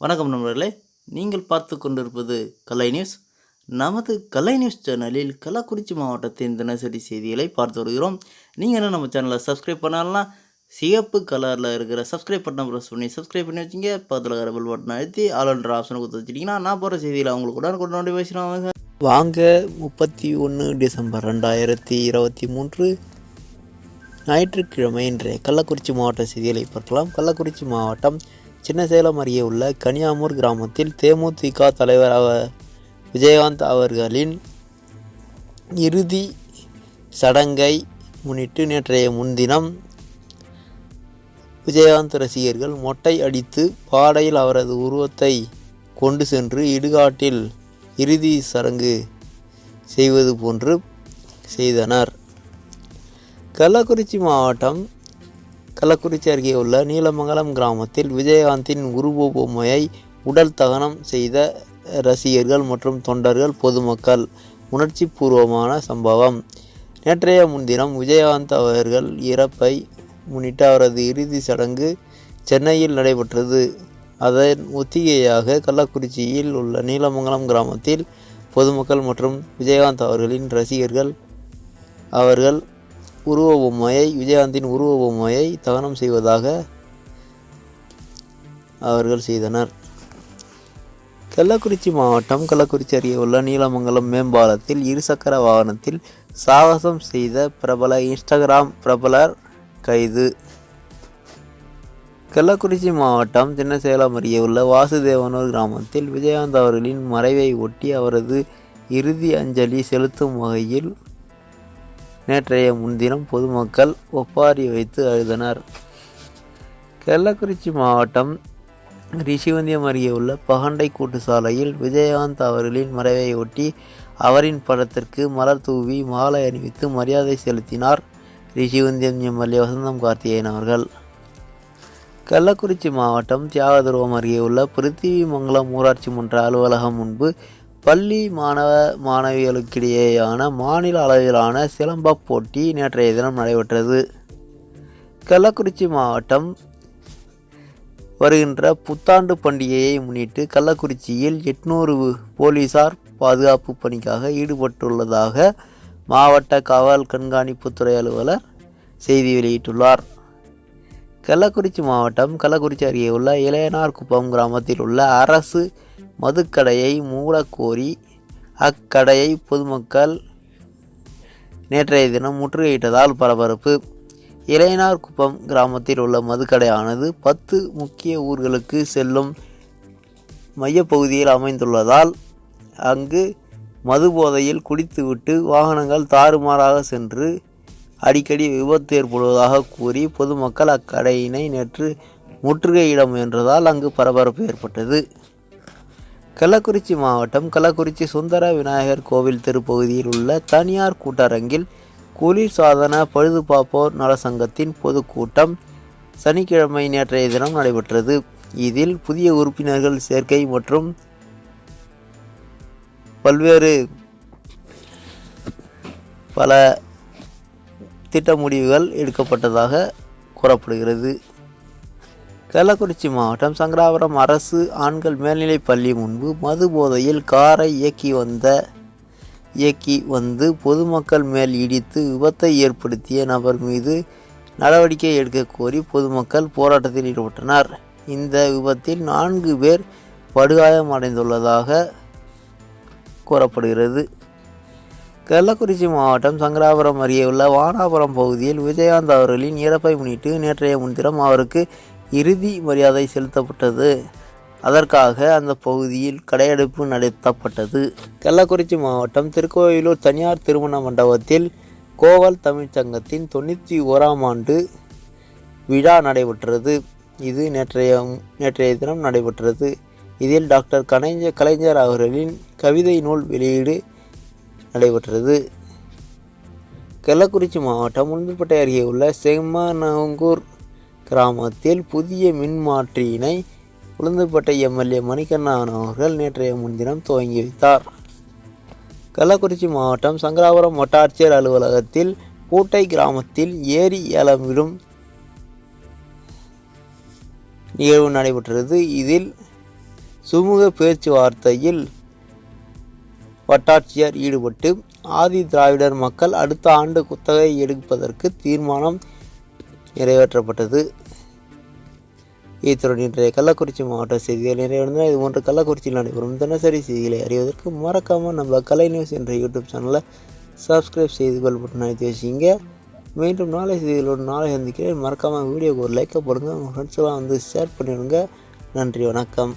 வணக்கம் நண்பர்களே. நீங்கள் பார்த்து கொண்டிருப்பது கலை நியூஸ். நமது கலை நியூஸ் சேனலில் கள்ளக்குறிச்சி மாவட்டத்தின் தினசரி செய்திகளை பார்த்து வருகிறோம். நீங்கள் என்ன நம்ம சேனலை சப்ஸ்கிரைப் பண்ணலாம் சிகப்பு கலரில் இருக்கிற சப்ஸ்கிரைப் பட்டன் ப்ரெஸ் பண்ணி சப்ஸ்கிரைப் பண்ணி வச்சிங்க. பக்கத்தில் இருக்கிற பெல் பட்டன் அழுத்தி ஆளுன்ற ஆப்ஷனை கொடுத்து வச்சிட்டிங்கன்னா நான் போகிற செய்தியில் அவங்களுக்கு உடனுக்குடன் நோட்டிஃபிகேஷன் வாங்க முப்பத்தி ஒன்று டிசம்பர் ரெண்டாயிரத்தி இருபத்தி மூன்று ஞாயிற்றுக்கிழமை இன்றைய கள்ளக்குறிச்சி மாவட்ட செய்திகளை பார்க்கலாம். கள்ளக்குறிச்சி மாவட்டம் சின்னசேலம் அருகே உள்ள கனியாமூர் கிராமத்தில் தேமுதிக தலைவர் அவ விஜயகாந்த் அவர்களின் இறுதி சடங்கை முன்னிட்டு நேற்றைய முன்தினம் விஜயகாந்த் ரசிகர்கள் மொட்டை அடித்து பாடையில் அவரது உருவத்தை கொண்டு சென்று இடுகாட்டில் இறுதி சடங்கு செய்வது போன்று செய்தனர். கள்ளக்குறிச்சி மாவட்டம் கள்ளக்குறிச்சி அருகே உள்ள நீலமங்கலம் கிராமத்தில் விஜயகாந்தின் உருவ பொம்மையை உடல் தகனம் செய்த ரசிகர்கள் மற்றும் தொண்டர்கள் பொதுமக்கள். உணர்ச்சி பூர்வமான சம்பவம். நேற்றைய முன்தினம் விஜயகாந்த் அவர்கள் இறப்பை முன்னிட்டு அவரது இறுதி சடங்கு சென்னையில் நடைபெற்றது. அதன் ஒத்திகையாக கள்ளக்குறிச்சியில் உள்ள நீலமங்கலம் கிராமத்தில் பொதுமக்கள் மற்றும் விஜயகாந்த் அவர்களின் ரசிகர்கள் அவர்கள் உருவ பொம்மையை விஜயகாந்தின் உருவ பொம்மையை தகனம் செய்வதாக அவர்கள் செய்தனர். கள்ளக்குறிச்சி மாவட்டம் கள்ளக்குறிச்சி அருகே உள்ள நீலமங்கலம் மேம்பாலத்தில் இருசக்கர வாகனத்தில் சாகசம் செய்த பிரபல இன்ஸ்டாகிராம் பிரபலர் கைது. கள்ளக்குறிச்சி மாவட்டம் சின்னசேலம் அருகே உள்ள வாசுதேவனூர் கிராமத்தில் விஜயகாந்த் அவர்களின் மறைவை ஒட்டி அவரது இறுதி அஞ்சலி செலுத்தும் வகையில் நேற்றைய முன்தினம் பொதுமக்கள் ஒப்பாரி வைத்து அழுதனர். கள்ளக்குறிச்சி மாவட்டம் ரிஷிவந்தியம் அருகே உள்ள பகண்டை கூட்டு சாலையில் விஜயகாந்த் அவர்களின் மறைவை ஒட்டி அவரின் படத்திற்கு மலர் தூவி மாலை அணிவித்து மரியாதை செலுத்தினார் ரிஷிவந்தியம் எம்எல்ஏ வசந்தம் கார்த்திகேயன் அவர்கள். கள்ளக்குறிச்சி மாவட்டம் தியாகதுருவம் அருகே உள்ள பிருத்திவிமங்கலம் ஊராட்சி மன்ற அலுவலகம் முன்பு பள்ளி மாணவ மாணவிகளுக்கிடையேயான மாநில அளவிலான சிலம்பப் போட்டி நேற்றைய தினம் நடைபெற்றது. கள்ளக்குறிச்சி மாவட்டம் வருகின்ற புத்தாண்டு பண்டிகையை முன்னிட்டு கள்ளக்குறிச்சியில் எட்நூறு போலீசார் பாதுகாப்பு பணிக்காக ஈடுபட்டுள்ளதாக மாவட்ட காவல் கண்காணிப்புத்துறை அலுவலர் செய்தி வெளியிட்டுள்ளார். கள்ளக்குறிச்சி மாவட்டம் கள்ளக்குறிச்சி அருகே உள்ள இளையனார்குப்பம் கிராமத்தில் உள்ள அரசு மதுக்கடையை மூடக்கோரி அக்கடையை பொதுமக்கள் நேற்றைய தினம் முற்றுகையிட்டதால் பரபரப்பு. இளையனார்குப்பம் கிராமத்தில் உள்ள மதுக்கடையானது பத்து முக்கிய ஊர்களுக்கு செல்லும் மையப்பகுதியில் அமைந்துள்ளதால் அங்கு மது போதையில் குடித்துவிட்டு வாகனங்கள் தாறுமாறாக சென்று அடிக்கடி விபத்து ஏற்படுவதாக கூறி பொதுமக்கள் அக்கடையினை நேற்று முற்றுகையிட முயன்றதால் அங்கு பரபரப்பு ஏற்பட்டது. கள்ளக்குறிச்சி மாவட்டம் கள்ளக்குறிச்சி சுந்தர விநாயகர் கோவில் திருப்பகுதியில் உள்ள தனியார் கூட்டரங்கில் குளிர் சாதன பழுதுபார்ப்போர் நலசங்கத்தின் பொதுக்கூட்டம் சனிக்கிழமை நேற்றைய தினம் நடைபெற்றது. இதில் புதிய உறுப்பினர்கள் சேர்க்கை மற்றும் பல்வேறு பல திட்ட முடிவுகள் எடுக்கப்பட்டதாக கூறப்படுகிறது. கள்ளக்குறிச்சி மாவட்டம் சங்கராபுரம் அரசு ஆண்கள் மேல்நிலைப் பள்ளி முன்பு மது போதையில் காரை இயக்கி வந்த இயக்கி வந்து பொதுமக்கள் மேல் இடித்து விபத்தை ஏற்படுத்திய நபர் மீது நடவடிக்கை எடுக்க கோரி பொதுமக்கள் போராட்டத்தில் ஈடுபட்டனர். இந்த விபத்தில் நான்கு பேர் படுகாயம் அடைந்துள்ளதாக கூறப்படுகிறது. கள்ளக்குறிச்சி மாவட்டம் சங்கராபுரம் அருகே உள்ள வானாபுரம் பகுதியில் விஜயகாந்த் அவர்களின் இறப்பை முன்னிட்டு நேற்றைய முன்தினம் அவருக்கு இறுதி மரியாதை செலுத்தப்பட்டது. அதற்காக அந்த பகுதியில் கடையெடுப்பு நடத்தப்பட்டது. கள்ளக்குறிச்சி மாவட்டம் திருக்கோயிலூர் தனியார் திருமண மண்டபத்தில் கோவல் தமிழ்ச் சங்கத்தின் தொண்ணூற்றி ஓராம் ஆண்டு விழா நடைபெற்றது. இது நேற்றைய நேற்றைய தினம் நடைபெற்றது. இதில் டாக்டர் கலைஞர் கலைஞர் அவர்களின் கவிதை நூல் வெளியீடு நடைபெற்றது. கள்ளக்குறிச்சி மாவட்டம் உளுந்தூர்பேட்டை அருகே உள்ள செம்மனங்கூர் கிராமத்தில் புதிய மின்மாற்றியினை உளுந்தூர்பேட்டை எம்எல்ஏ மணிகண்ணன் அவர்கள் நேற்றைய முன்தினம் துவங்கி வைத்தார். கள்ளக்குறிச்சி மாவட்டம் சங்கராபுரம் வட்டாட்சியர் அலுவலகத்தில் பூட்டை கிராமத்தில் ஏரி ஏலமிடும் நிகழ்வு நடைபெற்றது. இதில் சுமூக பேச்சுவார்த்தையில் வட்டாட்சியர் ஈடுபட்டு ஆதி திராவிடர் மக்கள் அடுத்த ஆண்டு குத்தகை எடுப்பதற்கு தீர்மானம் நிறைவேற்றப்பட்டது. இத்துடன் இன்றைய கள்ளக்குறிச்சி மாவட்ட செய்திகள் நிறைவடைந்தன. இது போன்ற கள்ளக்குறிச்சியில் நடைபெறும் தினசரி செய்திகளை அறிவதற்கு மறக்காமல் நம்ம கலை நியூஸ் என்ற யூடியூப் சேனலை சப்ஸ்கிரைப் செய்து கொள் பட்டன் அழுத்தி வச்சிங்க மீண்டும் நாளை செய்திகளோடு நாளை சந்திக்கிறேன். மறக்காமல் வீடியோக்கு ஒரு லைக்கை போடுங்க. உங்கள் ஃப்ரெண்ட்ஸ்லாம் வந்து ஷேர் பண்ணிவிடுங்க நன்றி வணக்கம்.